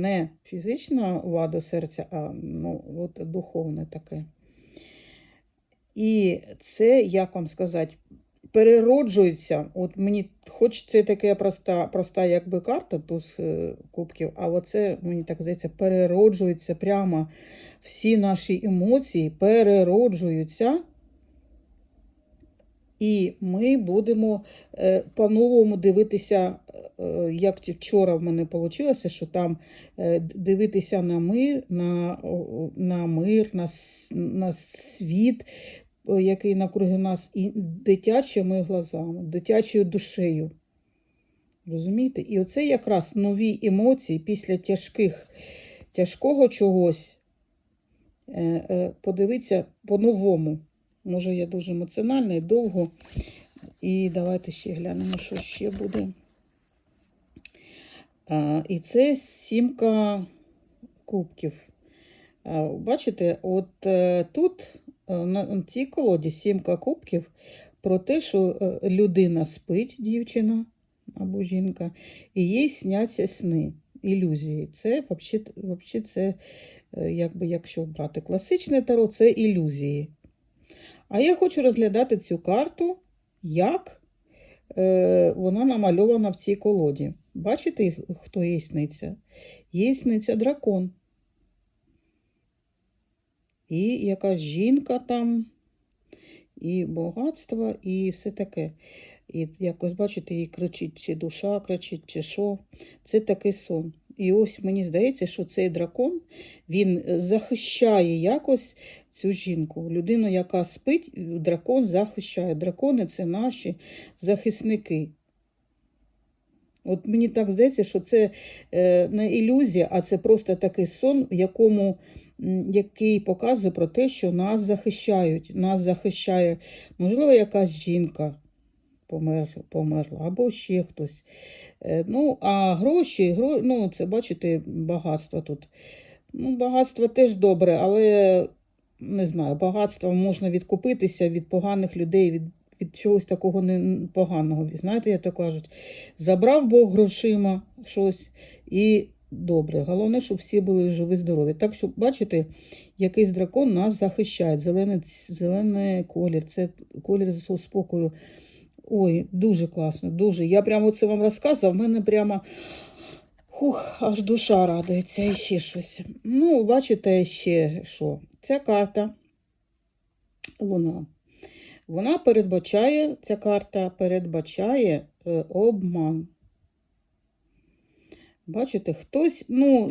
Не фізична вада серця, а ну, от духовне таке. І це, як вам сказати, перероджується. От мені, хоч це така проста, проста якби карта туз е, кубків, а оце, мені так здається, перероджується прямо всі наші емоції перероджуються. І ми будемо е, по-новому дивитися, е, як вчора в мене вийшло, що там е, дивитися на мир, на, на мир, на, на світ, який навкруги нас, і дитячими глазами, дитячою душею. Розумієте? І оце якраз нові емоції після тяжких, тяжкого чогось. Подивитися по-новому. Може, я дуже емоціональна і довго. І давайте ще глянемо, що ще буде. А, і це сімка кубків. А, бачите, от е, тут е, на цій колоді сімка кубків про те, що е, людина спить, дівчина або жінка, і їй сняться сни, ілюзії. Це взагалі це, якби, якщо брати класичне таро, це ілюзії. А я хочу розглядати цю карту, як е, вона намальована в цій колоді. Бачите, хто їй сниться? Дракон. І якась жінка там, і багатство, і все таке. І якось, бачите, їй кричить, чи душа кричить, чи що. Це такий сон. І ось мені здається, що цей дракон він захищає якось цю жінку. Людину, яка спить, дракон захищає. Дракони це наші захисники. От мені так здається, що це е, не ілюзія, а це просто такий сон, в якому, який показує про те, що нас захищають. Нас захищає, можливо, якась жінка померла, померла або ще хтось. Е, Ну, а гроші, гро... ну, це бачите, багатство тут. Ну, багатство теж добре, але не знаю, багатством можна відкупитися від поганих людей, від, від чогось такого не поганого. Знаєте, як то кажуть, забрав Бог грошима щось і добре. Головне, щоб всі були живі, здорові. Так що, бачите, якийсь дракон нас захищає. Зелений, зелений колір, це колір спокою. Ой, дуже класно, дуже. Я прямо це вам розказував, в мене прямо хух, аж душа радується і ще щось. Ну, бачите, ще що. Ця карта Луна. Вона передбачає, ця карта передбачає е, обман. Бачите, хтось, ну,